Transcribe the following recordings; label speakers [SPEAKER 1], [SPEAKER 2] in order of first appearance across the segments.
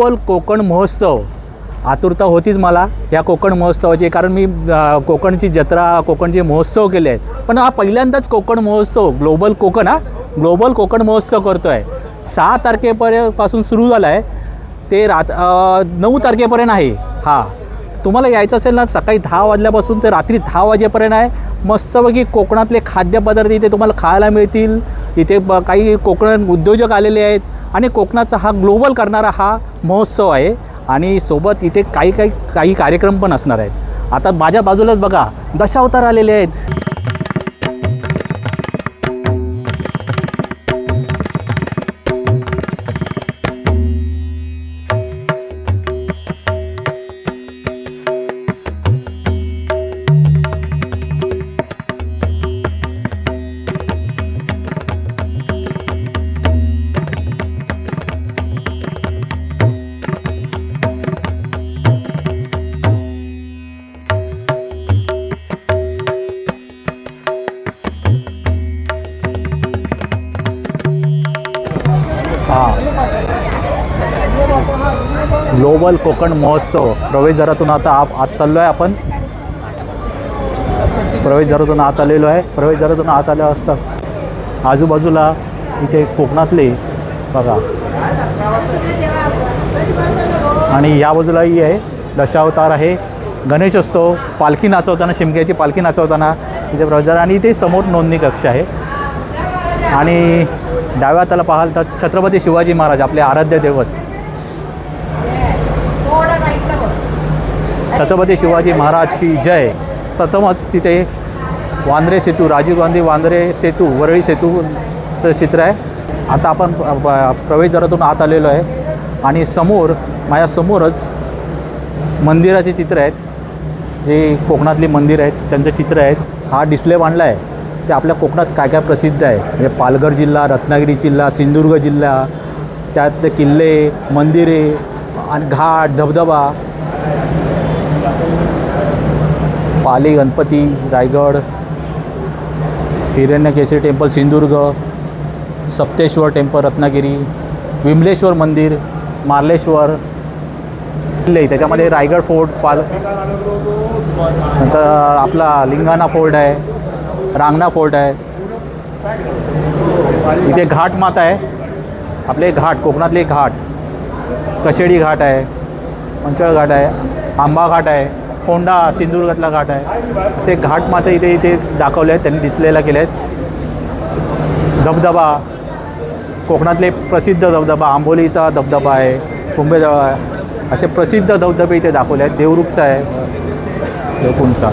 [SPEAKER 1] Global Konkan महोत्सव. आतुरता होतीच मला या कोकण महोत्सवाची कारण मी कोकणची जत्रा कोकणचे महोत्सव केले आहेत. पण हा पहिल्यांदाच कोकण महोत्सव ग्लोबल कोकण हा ग्लोबल कोकण महोत्सव करतो आहे सहा तारखेपर्यंतपासून सुरू झाला आहे ते रात नऊ तारखेपर्यंत आहे. हा. तुम्हाला यायचं असेल ना सकाळी दहा वाजल्यापासून ते रात्री दहा वाजेपर्यंत आहे. मस्तपैकी कोकणातले खाद्यपदार्थ इथे तुम्हाला खायला मिळतील. इथे ब काही कोकण उद्योजक आलेले आहेत आणि कोकणाचा हा ग्लोबल करणारा हा महोत्सव आहे. आणि सोबत इथे काही काही काही कार्यक्रम पण असणार आहेत. आता माझ्या बाजूलाच बघा दशावतार आलेले आहेत. ग्लोबल कोकण महोत्सव. प्रवेशद्वारातून आता आप आत चाललो आहे आपण प्रवेशद्वारातून आत आलेलो आहे. प्रवेशद्वारातून आत आल्या असतं आजूबाजूला इथे कोकणातले बघा. आणि या बाजूलाही आहे. दशावतार आहे. गणेश असतो. पालखी नाचवताना शिमग्याची पालखी नाचवताना इथे प्रवेशद्वार आणि इथे समोर नोंदणी कक्ष आहे. आणि डाव्या हाताला पाहाल तर छत्रपती शिवाजी महाराज आपले आराध्य दैवत. छत्रपती शिवाजी महाराज की जय. प्रथमच तिथे वांद्रे सेतू राजीव गांधी वांद्रे सेतू वरळी सेतूचं चित्र आहे. आता आपण प्रवेशद्वारातून आत आलेलो आहे. आणि समोर माझ्या समोरच मंदिराचे चित्र आहेत. जे कोकणातली मंदिर आहेत त्यांचं चित्र आहेत. हा डिस्प्ले मांडला आहे. ते आपल्या कोकणात काय काय प्रसिद्ध आहे? म्हणजे पालघर जिल्हा रत्नागिरी जिल्हा सिंधुदुर्ग जिल्हा त्यातले किल्ले मंदिरे आणि घाट धबधबा पाली गणपती रायगड हिरण्यकेसरी टेम्पल सिंधुदुर्ग सप्तेश्वर टेम्पल रत्नागिरी विमलेश्वर मंदिर मार्लेश्वर किल्ले त्याच्यामध्ये रायगड फोर्ट पाल नंतर आपला लिंगाणा फोर्ट आहे रांगणा फोर्ट आहे. इथे घाट माता आहे. आपले घाट कोकणातले घाट. कशेडी घाट आहे मंचळ घाट आहे आंबा घाट आहे. फोंडा सिंधुदुर्गातला घाट आहे. असे घाट मात्र इथे इथे दाखवले आहेत त्यांनी डिस्प्लेला केले आहेत. धबधबा कोकणातले प्रसिद्ध धबधबा आंबोलीचा धबधबा आहे कुंभेजवळ आहे. असे प्रसिद्ध धबधबे इथे दाखवले आहेत. देवरुखचा आहे देवकुंडचा.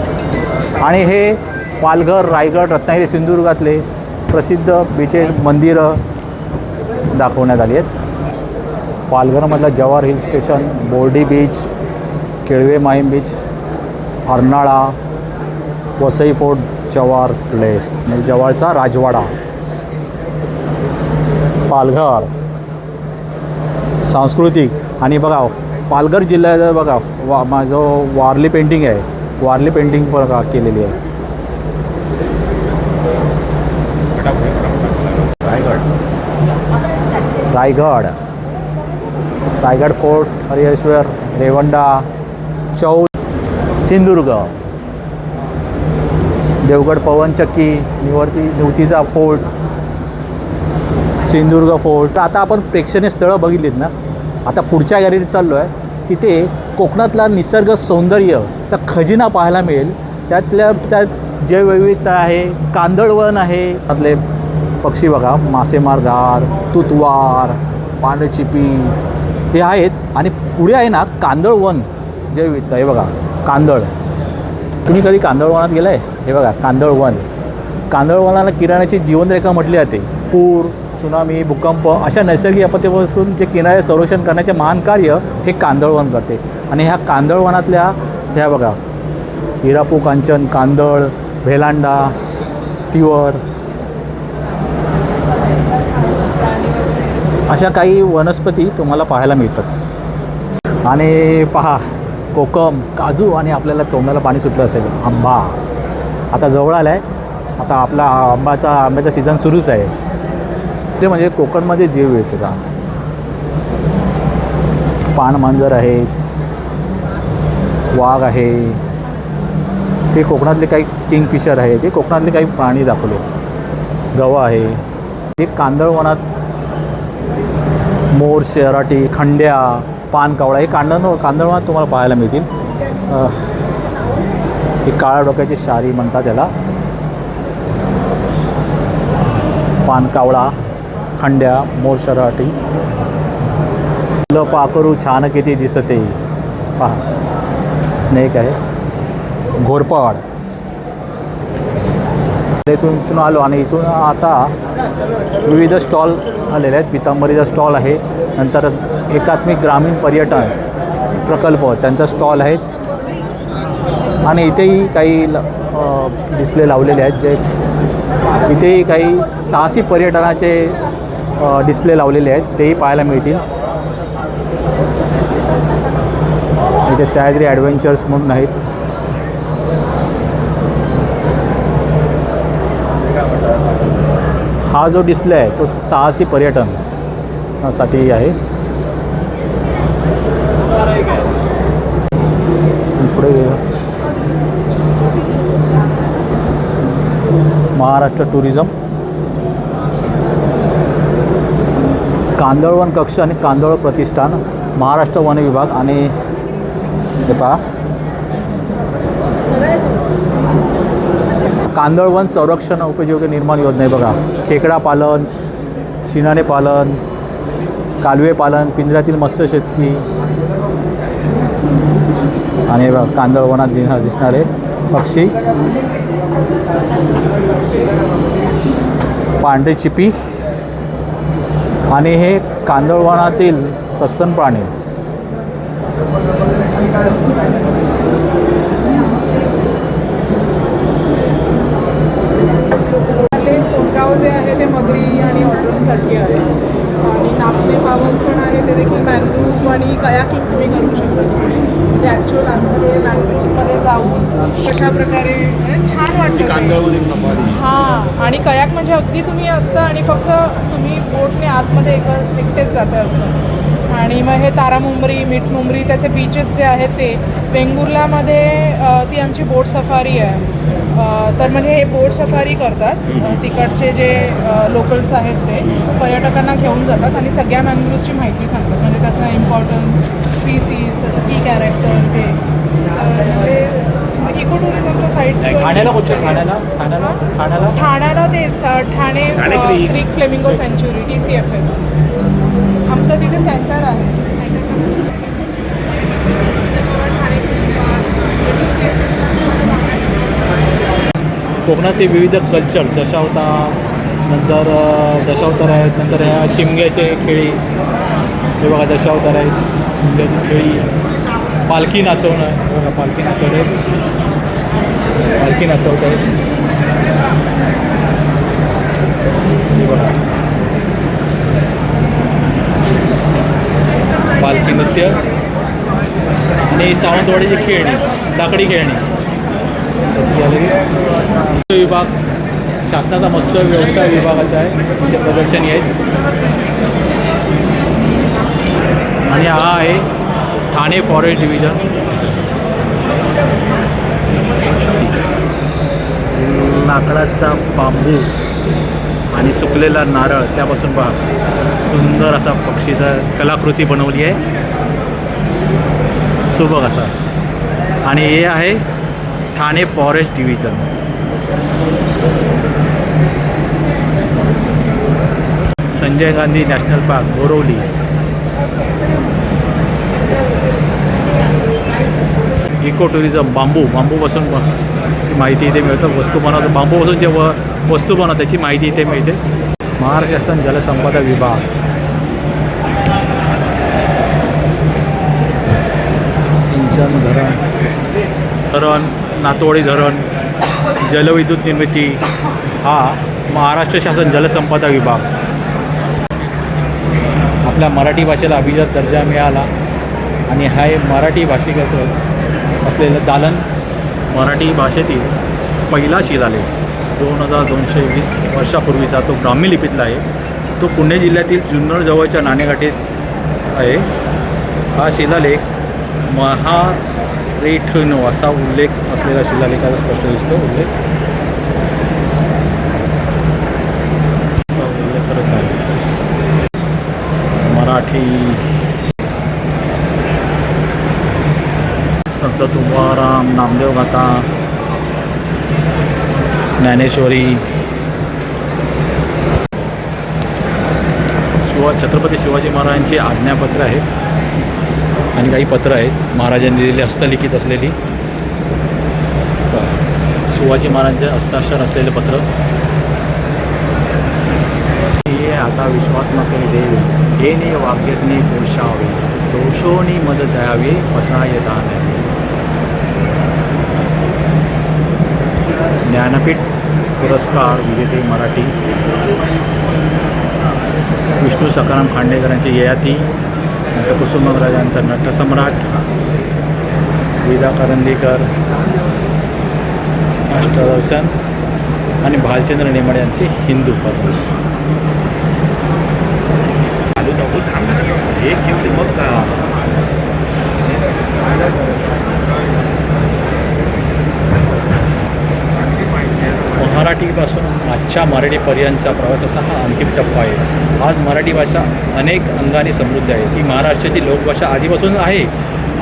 [SPEAKER 1] आणि हे पालघर रायगड रत्नागिरी सिंधुदुर्गातले प्रसिद्ध बीचेस मंदिरं दाखवण्यात आली आहेत. पालघरमधलं Jawhar hill station Bordi beach Kelwe Mahim beach Arnala Vasai fort Jawhar place म्हणजे जवळचा राजवाडा. पालघर. सांस्कृतिक. आणि बघा पालघर जिल्ह्यात बघा वा माझं वारली पेंटिंग आहे. वारली पेंटिंग बघा केलेली आहे. रायगड. रायगड. फोर्ट हरिहरेश्वर रेवंडा चौ सिंधुदुर्ग. देवगड पवनचक्की निवर्ती निवतीचा फोर्ट सिंधुदुर्ग फोर्ट. आता आपण प्रेक्षणीय स्थळं बघितलीत ना आता पुढच्या गॅलरीत चाललो आहे तिथे कोकणातला निसर्ग सौंदर्यचा खजिना पाहायला मिळेल. त्यातल्या त्यात जैवविविधता आहे कांदळवन आहे. त्यातले पक्षी बघा मासेमारघार तुतवार पांढरचिपी हे आहेत. आणि पुढे आहे ना कांदळवन जैवविविधता हे बघा. कांदळ. तुम्ही कधी कांदळवनात गेलाय? हे बघा कांदळवन कांदळवनाला किराण्याची जीवनरेखा म्हटली जाते. पूर सुनामी भूकंप अशा नैसर्गिक आपत्तीपासून जे किनारे संरक्षण करण्याचे महान कार्य हे कांदळवन करते. आणि ह्या कांदळवनातल्या ह्या बघा हिरापू कांचन कांदळ भेलांडा तिवर अशा काही वनस्पती तुम्हाला पाहायला मिळतात. आणि पहा कोकम काजू आणि आपल्याला तोंडाला पाणी सुटलं असेल. आंबा. आता जवळ आला आहे आता आपला आंबाचा आंब्याचा सीझन सुरूच आहे. ते म्हणजे कोकणमध्ये जीव येतो का? पान मांजर आहेत वाघ आहे. हे कोकणातले काही किंगफिशर आहे ते कोकणातले काही प्राणी दाखवले. गवा आहे. हे कांदळवनात मोर शेराटी खंड्या पान कावळा हे कांदळ कांदळवा तुम्हाला पाहायला मिळतील. ही काळ्या डोक्याची शारी म्हणतात त्याला. पानकावळा खंड्या मोर शराटी फुलं पाखरू छान किती दिसते. पहा स्नेक आहे. घोरपाड इथून इथून आलो आणि इथून आता विविध स्टॉल आलेले आहेत. पितांबरीचा स्टॉल आहे. नंतर एकात्मिक ग्रामीण पर्यटन प्रकल्प त्यांचा स्टॉल आहेत आणि इथेही काही डिस्प्ले लावलेले आहेत जे इथेही काही साहसी पर्यटनाचे डिस्प्ले लावलेले आहेत. तेही पाहायला मिळतील. इथे सह्याद्री ॲडव्हेंचर्स म्हणून आहेत. हा जो डिस्प्ले आहे तो साहसी पर्यटनसाठी आहे. पुढे महाराष्ट्र टुरिझम कांदळवन कक्ष आणि कांदळ प्रतिष्ठान महाराष्ट्र वन विभाग आणि ते पहा. कांदळवन संरक्षण उपयोगी निर्माण योजना आहे बघा. खेकडा पालन शिणाणे पालन कालवे पालन पिंजऱ्यातील मत्स्यशेती आणि बघा कांदळवनात दिसणार दिसणारे पक्षी. पांढरी चिपी. आणि हे कांदळवनातील सस्तन प्राणी
[SPEAKER 2] ते सोनगाव जे आहे ते मगरी आणि ऑटोसाठी आहे आणि नाचणे पावर्स पण आहे ते देखील मॅनग्रूव्ह आणि कयाकिंग तुम्ही करू शकता. म्हणजे ॲक्च्युअल आतमध्ये मॅनग्रोव्हमध्ये जाऊन कशा प्रकारे म्हणजे छान वाटतं हां आणि कयाक म्हणजे अगदी तुम्ही असता आणि फक्त तुम्ही बोटने आतमध्ये एक एकटेच जातं असं. आणि मग हे तारामुंबरी मिठमुंबरी त्याचे बीचेस जे आहेत ते वेंगुर्लामध्ये ती आमची बोट सफारी आहे. तर म्हणजे हे बोट सफारी करतात. तिकडचे जे लोकल्स आहेत ते पर्यटकांना घेऊन जातात आणि सगळ्या मॅनग्रोव्हची माहिती सांगतात. म्हणजे त्याचा इम्पॉर्टन्स स्पीसीज त्याचं की कॅरेक्टर हे. इको टुरिझमच्या साईट्स
[SPEAKER 1] ठाण्याला ठाण्याला? ठाण्याला? ठाण्याला?
[SPEAKER 2] ठाण्याला तेच Thane.
[SPEAKER 1] Creek
[SPEAKER 2] flamingo sanctuary T C F S आमचं तिथे सेंटर आहे.
[SPEAKER 1] कोकणातले विविध कल्चर दशावतार नंतर दशावतार आहेत नंतर ह्या शिमग्याचे खेळी. हे बघा दशावतार आहेत शिमग्याची खेळी. पालखी नाचवणं बघा पालखी नाचवत आहेत पालखी नाचवत आहेत बघा. पालखी नृत्य. आणि सावंतवाडीची खेळणी लाकडी खेळणी. त्याची विभाग शासनाचा मत्स्य व्यवसाय विभागाचा आहे. तिथे प्रदर्शनी आहेत. आणि हा आहे ठाणे फॉरेस्ट डिव्हिजन. लाकडाचा बांबू आणि सुकलेला नारळ त्यापासून पहा सुंदर असा पक्षीचा कलाकृती बनवली आहे. सुबक असा. आणि हे आहे Thane forest division. Sanjay Gandhi national park Borivali eco tourism bamboo. बांबूपासून माहिती इथे मिळतं. वस्तू बनवतं. बांबूपासून जे व वस्तू बनवतात त्याची माहिती इथे मिळते. महाराष्ट्र शासन जलसंपदा विभाग. नातोवाडी नातोडी धरण जलविद्युत निर्मिती हा महाराष्ट्र शासन जलसंपदा विभाग. आपल्या मराठी भाषेला अभिजात दर्जा मिळाला आणि हा हे मराठी भाषिकाचं असलेलं दालन मराठी भाषेतील पहिला शिलालेख. दोन हजार दोनशे वीस वर्षापूर्वीचा तो ब्राह्मी लिपीतला आहे. तो पुणे जिल्ह्यातील जुन्नर जवळच्या नाणेगाठीत आहे. हा शिलालेख महारेठनो असा उल्लेख असलेला शिलालेखाचा स्पष्ट दिसतो उल्लेख. उल्लेख करत आहे मराठी. संत तुकाराम नामदेव गाथा ज्ञानेश्वरी. शिवा छत्रपती शिवाजी महाराजांची आज्ञापत्र आहेत. आणि काही पत्र आहेत. महाराजांनी दिलेली हस्तलिखित असलेली. शिवाजी महाराजांचे हस्ताक्षर असलेले पत्र. हे आता विश्वात्मक देवी. हे ने वाक्यज्ञे दोषावे दोषोनी मज द्यावे असाय दान ज्ञानपीठ पुरस्कार विजेते मराठी. विष्णू सकाराम खांडेकरांची ययाती. नंतर कुसुमराजांचा नटसम्राट. विदा करंदीकर. अष्टदर्शन आणि भालचंद्र नेमाडे यांचे हिंदू पद.
[SPEAKER 3] नको थांब एक घेऊन मग का
[SPEAKER 1] मराठीपासून आजच्या मराठीपर्यंतचा प्रवासाचा हा अंतिम टप्पा आहे. आज मराठी भाषा अनेक अंगाने समृद्ध आहे. ती महाराष्ट्राची लोकभाषा आधीपासून आहे.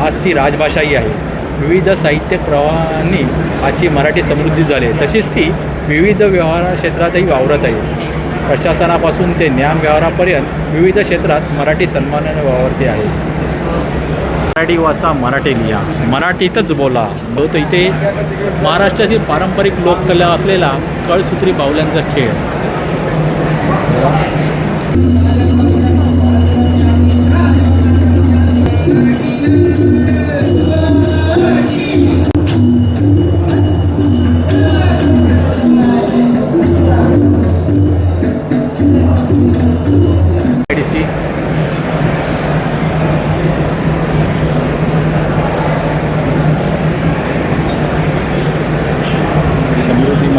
[SPEAKER 1] आज ती राजभाषाही आहे. विविध साहित्य प्रवाहांनी आजची मराठी समृद्धी झाली आहे. तशीच ती विविध व्यवहार क्षेत्रातही वावरत आहे. प्रशासनापासून ते ज्ञान व्यवहारापर्यंत विविध क्षेत्रात मराठी सन्मानाने वावरते आहे. मराठी वाचा मराठी लिहा. मराठीतच बोला. तो इथे महाराष्ट्रातील पारंपरिक लोककला असलेला कळसूत्री बाहुल्यांचा खेळ.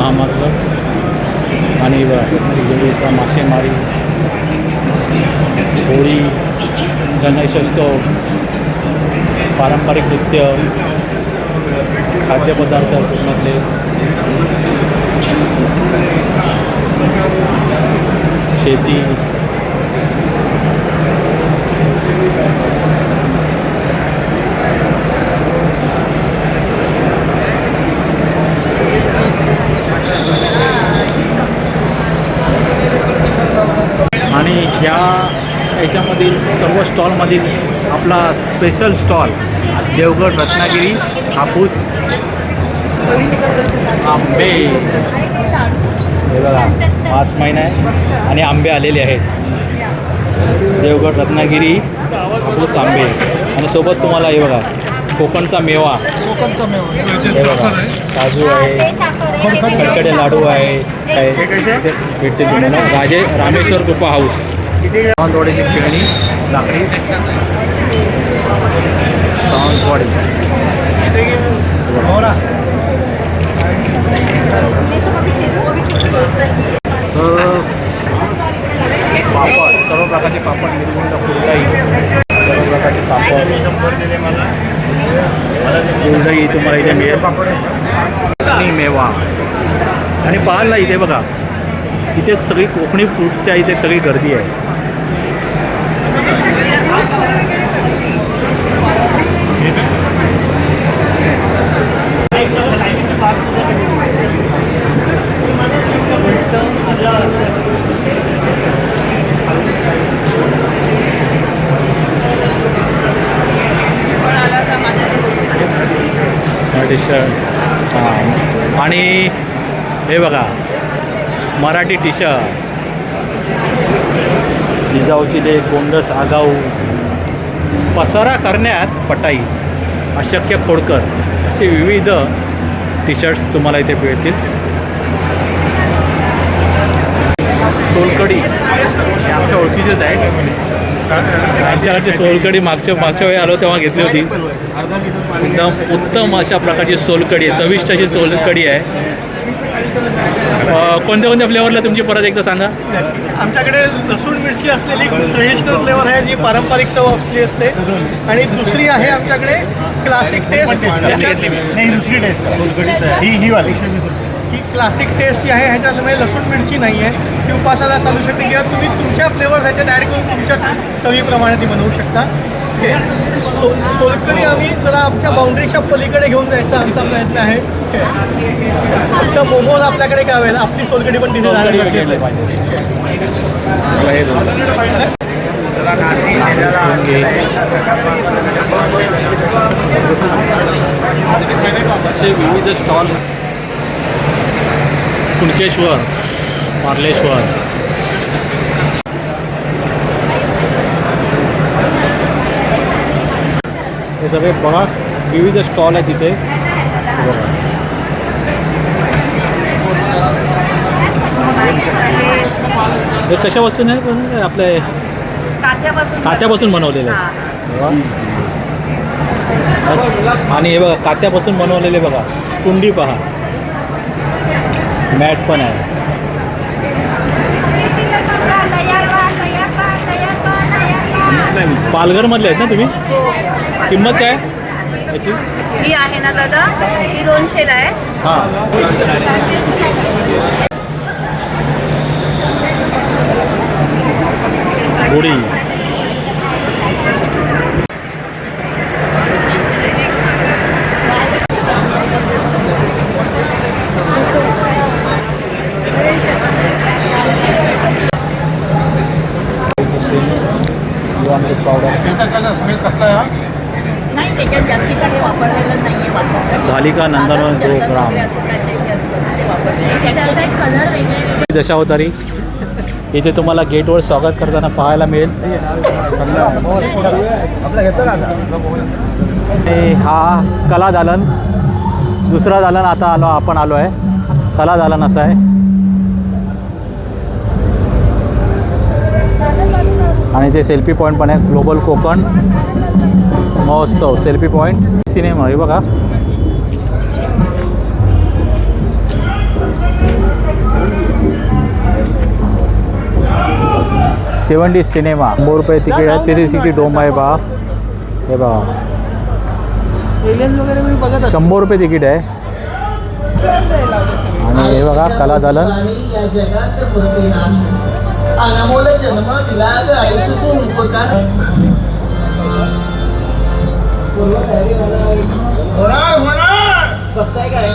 [SPEAKER 1] महामार्ग आणि रत्नागिरीचा मासेमारी होळी गणेशोत्सव पारंपरिक नृत्य खाद्यपदार्थ शेती आणि ह्या याच्यामधील सर्व स्टॉलमधील आपला स्पेशल स्टॉल देवगड रत्नागिरी हापूस आंबे. हे बघा मार्च महिना आहे आणि आंबे आलेले आहेत. देवगड रत्नागिरी हापूस आंबे. आणि सोबत तुम्हाला हे बघा कोकणचा मेवा. बघा काजू आहे कडकडे लाडू आहे. भेटते तुम्हाला. राजे रामेश्वर कृपा हाऊस. सावंतवाडीची खेळणी लाकडी. सावंतवाडी तर पापड सर्व प्रकारचे पापड निर्गुंड फुलदाई प्रकारचे पापड फुलदाई तुम्हाला इथे मिळेल. आणि मेवा. आणि पाहाल ना इथे बघा इथे सगळी कोकणी फ्रूट्सची आहे इथे सगळी गर्दी आहे. टी शर्ट हां. आणि हे बघा मराठी टी शर्ट जिजाऊची दे गोंडस आगाऊ. पसारा करण्यात पटाई. अशक्य खोडकर. असे विविध टी शर्ट्स तुम्हाला इथे मिळतील. सोलकडी हे आमच्या ओळखीचेच आहे त्यांच्याकडची सोलकडी मागच्या मागच्या वेळी आलो तेव्हा घेतली होती. एकदम उत्तम अशा प्रकारची सोलकडी आहे. चविष्ट अशी सोलकडी आहे. कोणत्या कोणत्या फ्लेवरला तुमची परत एकदा सांगा?
[SPEAKER 4] आमच्याकडे लसूण मिरची असलेली ट्रेडिशनल फ्लेवर आहे जी पारंपरिक चव जी असते. आणि दुसरी आहे आमच्याकडे क्लासिक टेस्ट
[SPEAKER 5] नाही दुसरी टेस्ट ही ही वाली. एकशे वीस रुपये
[SPEAKER 4] ही क्लासिक टेस्ट जी आहे ह्याच्यामध्ये लसूण मिरची नाही आहे. ती उपासाला चालू शकते. किंवा तुम्ही तुमच्या फ्लेवर ह्याच्यात ॲड करून तुमच्या चवीप्रमाणे ती बनवू शकता. ओके सो सोलकढी आम्ही जरा आमच्या बाउंड्रीच्या पलीकडे घेऊन जायचा आमचा प्रयत्न आहे. ओके फक्त मोमोज आपल्याकडे काय होईल आपली सोलकढी पण तिथे जाणं गरजेचं आहे.
[SPEAKER 1] असे विविध स्टॉल कुणकेश्वर मार्लेश्वर हे सगळे बघा विविध स्टॉल आहे तिथे हे बघा. हे कशापासून आहे
[SPEAKER 6] काथ्यापासून
[SPEAKER 1] कात्यापासून बनवलेलं. आहे. आणि हे बघा कात्यापासून बनवलेले बघा कुंडी पहा मॅट पण आहे. पालघरमधले आहेत ना तुम्ही? किंमत काय? याची?
[SPEAKER 6] ही आहे ना दादा ही दोनशेला आहे.
[SPEAKER 1] हां. गुढी पावडर
[SPEAKER 5] स्मेल कसला आहे हा?
[SPEAKER 6] नाही त्याच्यात जास्ती काही वापरलेलं नाहीये वासासाठी
[SPEAKER 1] धालिका नंदनवन
[SPEAKER 6] चंदन
[SPEAKER 1] ग्राम.
[SPEAKER 6] कलर वेगळे वेगळे.
[SPEAKER 1] दशावतारी. इथे तुम्हाला गेटवर स्वागत करताना पाहायला मिळेल. हे हा कला दालन दुसरा दालन आता आलो आपण आलो आहे. कला दालन असं आहे. आणि ते सेल्फी पॉईंट पण आहे ग्लोबल कोकण महोत्सव सेल्फी पॉईंट सिनेमा हे बघा. सेवन्टी सिनेमा शंभर रुपये तिकीट आहे तिथे सिटी डोम आहे बा. हे बघा. शंभर रुपये तिकीट आहे. आणि हे बघा कला दालन
[SPEAKER 7] अनमोल जन्म दिला ग आई तुझं उपकार
[SPEAKER 5] होणार होणार
[SPEAKER 7] बघताय काय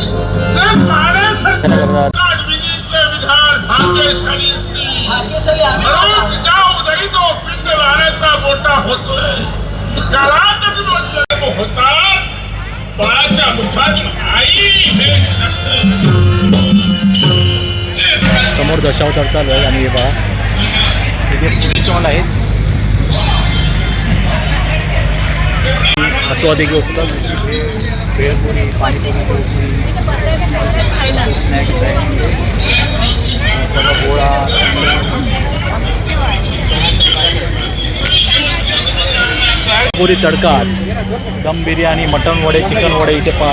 [SPEAKER 5] भाग्यशाली मोठा होतोय होताच बाळाच्या मुखातून आई हे शब्द
[SPEAKER 1] समोर दशावतार चालू आहे आणि हे बघा. तिथे पुढे स्टॉल आहेत आस्वादिक वस्तू भेळपुरी पाणीपुरी स्नॅक्स आहे बघा, गोळा पुरी तडका. दम बिर्याणी मटन वडे चिकन वडे इथे पा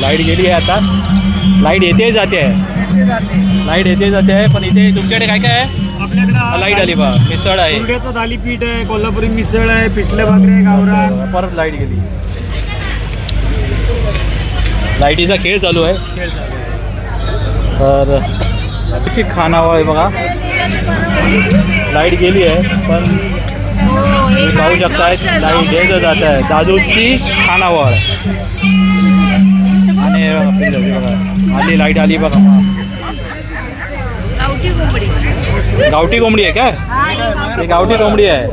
[SPEAKER 1] लाइट गेली आहे आता. लाइट येते जाते. आहे लाइट येते जाते आहे पण इथे तुमच्याकडे काय काय आहे?
[SPEAKER 4] आपल्याकडे
[SPEAKER 1] लाइट आली बा मिसळ आहे.
[SPEAKER 4] कुरड्याचं थालीपीठ आहे कोल्हापुरी मिसळ आहे पिठलं भाकरी गावरान
[SPEAKER 1] परत लाइट गेली. लाईटीचा खेळ चालू आहे. तर ची खानावळ आहे बघा. लाइट गेली आहे पण तुम्ही पाहू शकताय लाइट येत जात आहे दादूची खानावळ. आणि बघा, आली लाइट आली बघा.
[SPEAKER 6] गावठी कोंबडी.
[SPEAKER 1] आहे काय? ते गावठी कोंबडी आहे.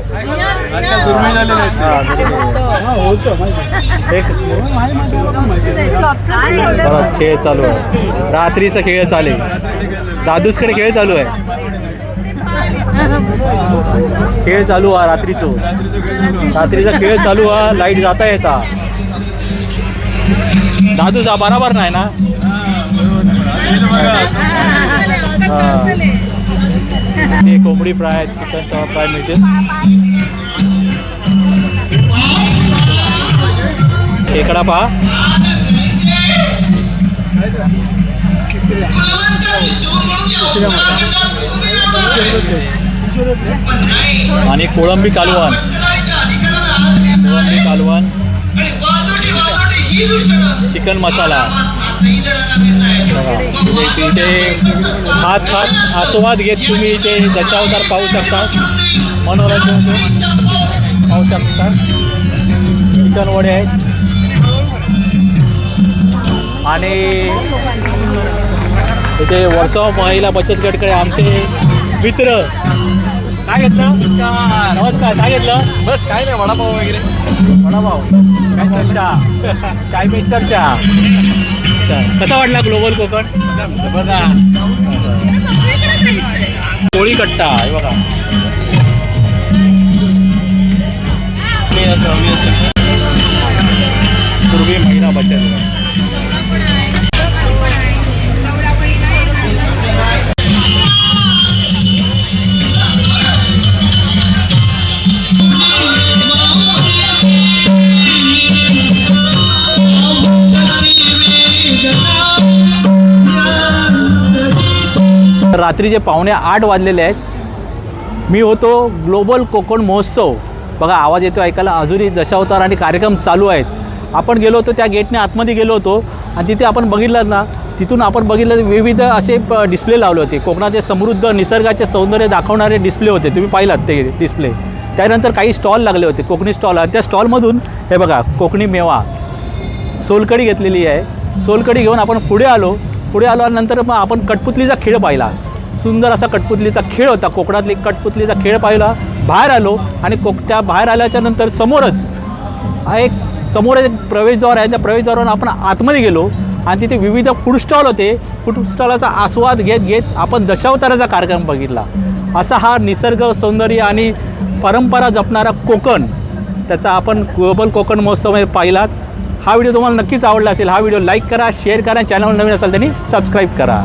[SPEAKER 1] परत खेळ चालू आहे. रात्रीचा खेळ चालू आहे. दादूसकडे खेळ चालू आहे. खेळ चालू हा रात्रीचो. रात्रीचा खेळ चालू हा लाइट जाता येता. दादूचा बराबर नाही ना? कोंबडी फ्राय चिकन तवा फ्राय मिळते खेकडा पहा. आणि कोळंबी कालवण. कोळंबी कालवण. चिकन मसाला. इथे हात हात आस्वाद घेत तुम्ही इथे. दशावतार पाहू शकता. मनोरंजन पाहू शकता. चिकन वडे आहेत. आणि इथे वर्षा महिला बचत गटकडे आमचे मित्र काय घेतलं? नमस्कार. काय घेतलं? बस काय नाही वडापाव वगैरे. वडापाव. काय चर्चा काय पे चर्चा. कसा वाटला ग्लोबल कोकण? बघा कोळी कट्टा हे बघा. सुरभी महिला बचत रात्रीचे पावणे आठ वाजलेले आहेत मी होतो ग्लोबल कोकण महोत्सव. बघा आवाज येतो ऐकायला अजूनही दशावतार आणि कार्यक्रम चालू आहेत. आपण गेलो होतो त्या गेटने आतमध्ये गेलो होतो आणि तिथे आपण बघितलं ना तिथून आपण बघितलं विविध असे डिस्प्ले लावले होते. कोकणाचे समृद्ध निसर्गाचे सौंदर्य दाखवणारे डिस्प्ले होते. तुम्ही पाहिलात ते डिस्प्ले त्यानंतर काही स्टॉल लागले होते कोकणी स्टॉल आणि त्या स्टॉलमधून हे बघा कोकणी मेवा. सोलकडी घेतलेली आहे. सोलकडी घेऊन आपण पुढे आलो. पुढे आलो नंतर मग आपण कठपुतलीचा खेळ पाहिला. सुंदर असा कठपुतलीचा खेळ होता. कोकणातली कठपुतलीचा खेळ पाहिला. बाहेर आलो आणि कोक त्या बाहेर आल्याच्यानंतर समोरच हा एक समोर एक प्रवेशद्वार आहे. त्या प्रवेशद्वारावर आपण आतमध्ये गेलो आणि तिथे विविध फूड स्टॉल होते. फूड स्टॉलाचा आस्वाद घेत घेत आपण दशावताराचा कार्यक्रम बघितला. असा हा निसर्ग सौंदर्य आणि परंपरा जपणारा कोकण त्याचा आपण ग्लोबल कोकण महोत्सवमध्ये पाहिलात. हा व्हिडिओ तुम्हाला नक्कीच आवडला असेल हा व्हिडिओ लाईक करा शेअर करा चॅनल नवीन असेल त्यांनी सबस्क्राईब करा.